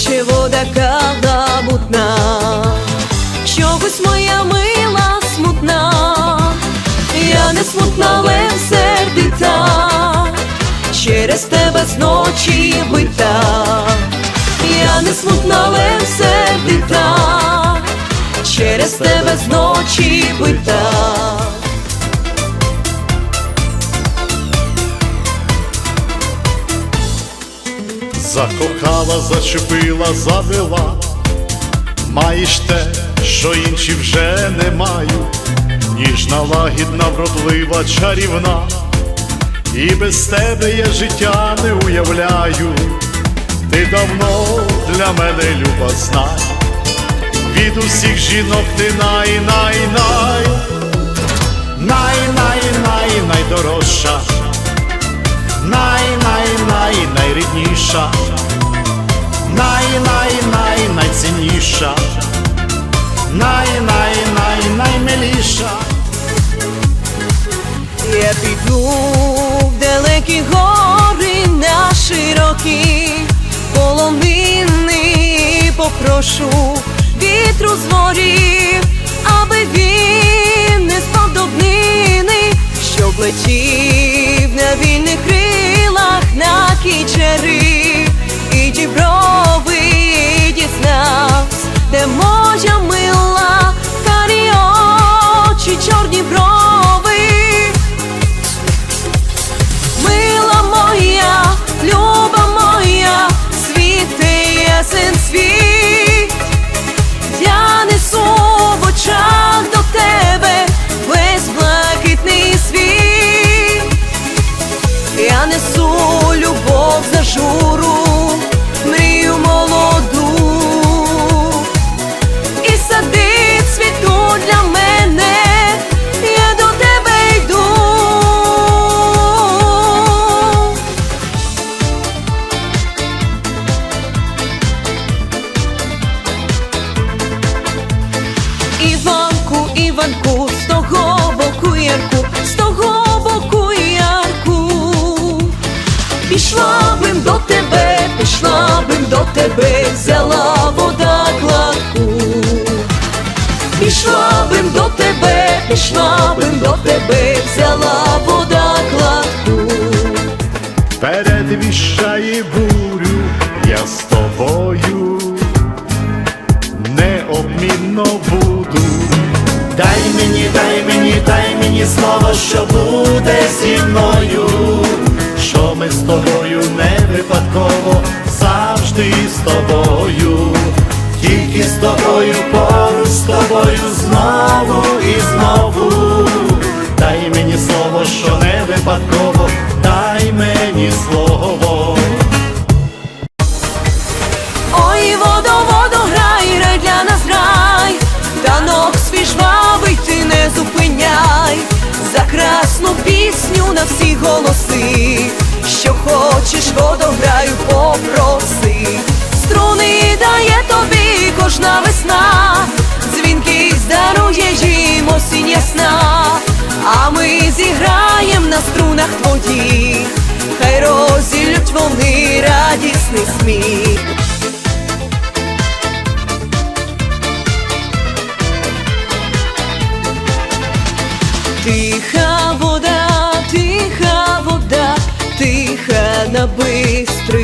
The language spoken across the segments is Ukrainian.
тече вода каламутна, чогось моя мила смутна, я не смутна, але сердита, через тебе зночі бита, я не смутна, але сердита, через тебе зночі бита. Закохала, зачепила, завела, маєш те, що інші вже не мають, ніжна, лагідна, вродлива, чарівна, і без тебе я життя не уявляю, ти давно для мене люба знай, від усіх жінок ти най, най, най, най, най, най, найдорожча найцінніша, най, най, най, наймиліша. Я піду в далекі гори на широкі полонини. Попрошу вітру з морів, аби він не спав до днини, щоб летів на вільних крилах кічери і діброви дізнавсь, де можемо мила, Іванку, Іванку, з того боку ярку, з того боку ярку. Пішла бим до тебе, пішла бим до тебе, взяла вода кладку. Пішла бим до тебе, пішла бим до тебе, взяла вода кладку. Передвіщає бурю, я з тобою необмінно буду. Дай мені, дай мені, слово, що буде зі мною, що ми з тобою не випадково, завжди з тобою, пісню на всі голоси, що хочеш, водограю, попроси, струни дає тобі кожна весна, дзвінки здарує їм осінь ясна, а ми зіграєм на струнах твоїх, хай розілють вони на бистрині,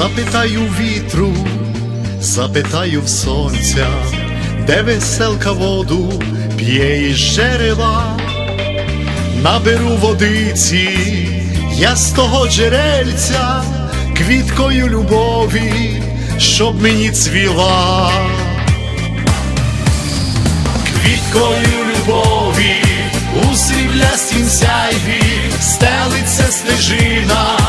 Запитаю вітру, запитаю в сонця, де веселка воду п'є із жерела, наберу водиці, я з того джерельця, квіткою любові, щоб мені цвіла, квіткою любові, у сріблястім сяйві стелиться стежина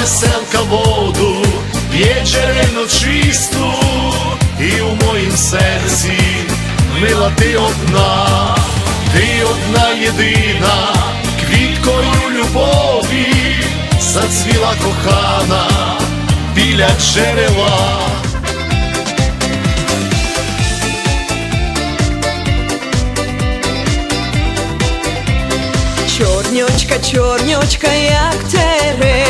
веселка воду, п'є джерельну чисту, і у моїм серці мила ти одна, ти одна єдина, квіткою любові зацвіла кохана біля джерела. Чорнючка, чорнючка, як терен,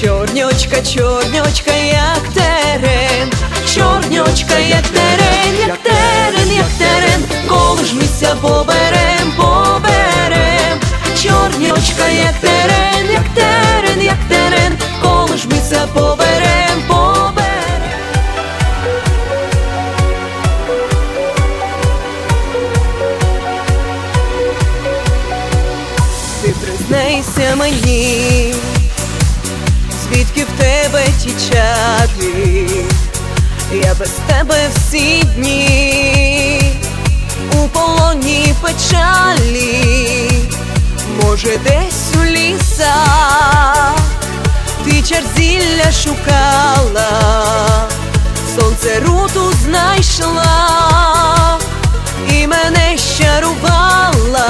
чорнючка, чорнючка, як терен, чорнючка, як терен, як терен, як терен, коли ж місця поберем, поберем, чорнючка, як терен, як терен, як терен, коли ж місця поберем, поберем. Ти признайся мені, тільки в тебе ті чади, я без тебе всі дні, у полоні печалі, може, десь у ліса ти черзілля шукала, сонце руту знайшла і мене щарувала.